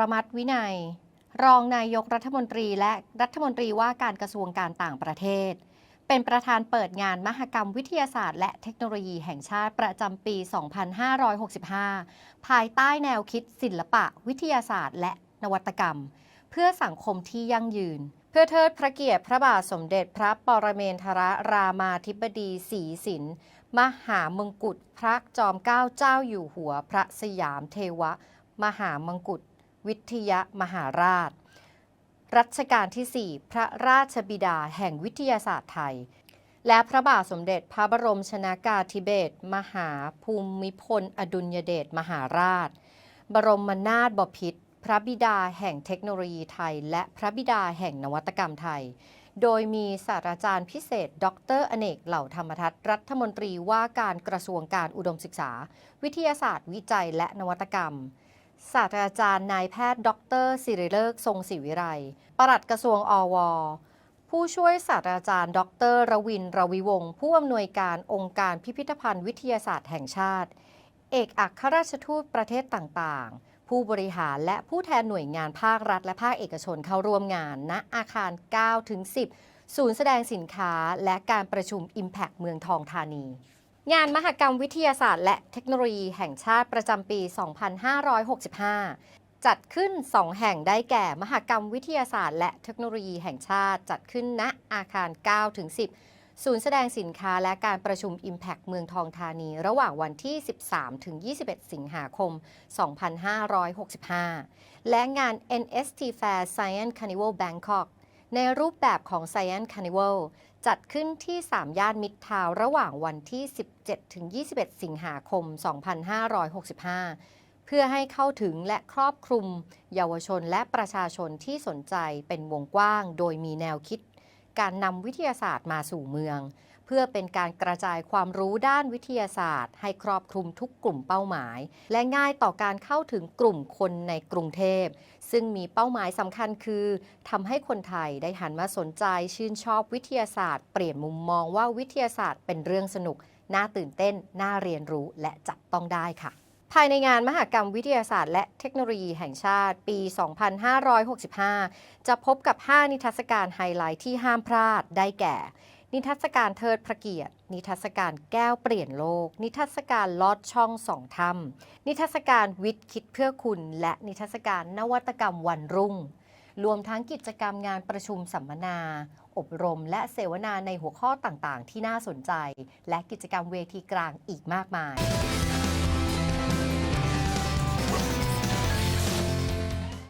รมัตถ์วินัย รองนายกรัฐมนตรีและรัฐมนตรีว่าการกระทรวงการต่างประเทศ เป็นประธานเปิดงานมหกรรมวิทยาศาสตร์ และเทคโนโลยีแห่งชาติประจำปี 2565 ภายใต้แนวคิดศิลปะ วิทยาศาสตร์ และนวัตกรรม เพื่อสังคมที่ยั่งยืนเพื่อเทิดพระเกียรติพระบาทสมเด็จพระปรเมนทรรามาธิบดีศรีสิน มหามงกุฎพระจอมเกล้าเจ้าอยู่หัวพระสยามเทวะ มหามงกุฎ วิทยมหาราช รัชกาลที่ 4 พระราชบิดาแห่งวิทยาศาสตร์ไทย และพระบาทสมเด็จพระบรมชนากาธิเบศรมหาภูมิพล อดุลยเดชมหาราช บรมนาถบพิตรพระบิดาแห่งเทคโนโลยีไทย และพระบิดาแห่งนวัตกรรมไทย โดยมีศาสตราจารย์พิเศษ ดรอเนก เหล่าธรรมทัศน์รัฐมนตรีว่าการกระทรวงการอุดมศึกษา วิทยาศาสตร์วิจัยและนวัตกรรม ศาสตราจารย์นายแพทย์ ดรสิริเลิกทรงศิวิไลปลัดกระทรวงอว ผู้ช่วยศาสตราจารย์ ดรรวินรวิวงศ์ผู้อำนวยการองค์การพิพิธภัณฑ์วิทยาศาสตร์แห่งชาติ เอกอัครราชทูตประเทศต่างๆ ผู้บริหารและผู้แทนหน่วยงานภาครัฐ และภาคเอกชนเข้าร่วมงานณอาคาร9ถึง10 ศูนย์แสดงสินค้าและการประชุม Impact เมืองทองธานี งานมหกรรมวิทยาศาสตร์และเทคโนโลยีแห่งชาติประจำปี 2565 จัดขึ้น 2 แห่งได้แก่ มหกรรมวิทยาศาสตร์และเทคโนโลยีแห่งชาติ จัดขึ้นณอาคาร9ถึง10 ศูนย์แสดงสินค้าและการประชุม Impact เมืองทองธานี ระหว่างวันที่ 13-21 สิงหาคม 2565 และงาน NST Fair Science Carnival Bangkok ในรูปแบบของ Science Carnival จัดขึ้นที่ 3 ย่านมิตรทาวระหว่างวันที่ 17 ถึง 21 สิงหาคม 2565 เพื่อให้เข้าถึงและครอบคลุม เยาวชนและประชาชนที่สนใจเป็นวงกว้าง โดยมีแนวคิด การนำวิทยาศาสตร์มาสู่เมือง เพื่อเป็นการกระจายความรู้ด้านวิทยาศาสตร์ ให้ครอบคลุมทุกกลุ่มเป้าหมาย และง่ายต่อการเข้าถึงกลุ่มคนในกรุงเทพ ซึ่งมีเป้าหมายสำคัญคือทำให้คนไทยได้หันมาสนใจชื่นชอบวิทยาศาสตร์ เปลี่ยนมุมมองว่าวิทยาศาสตร์เป็นเรื่องสนุก น่าตื่นเต้น น่าเรียนรู้และจับต้องได้ค่ะภายในงานมหกรรมวิทยาศาสตร์ และเทคโนโลยีแห่งชาติปี 2565 จะพบกับ 5 นิทรรศการไฮไลท์ที่ห้ามพลาดได้แก่ นิทรรศการเทิดพระเกียรติ นิทรรศการแก้วเปลี่ยนโลก นิทรรศการลอดช่องสองธรรมนิทรรศการวิทย์คิดเพื่อคุณ และนิทรรศการนวัตกรรมวันรุ่ง รวมทั้งกิจกรรมงานประชุมสัมมนา อบรมและเสวนาในหัวข้อต่างๆ ที่น่าสนใจ และกิจกรรมเวทีกลางอีกมากมาย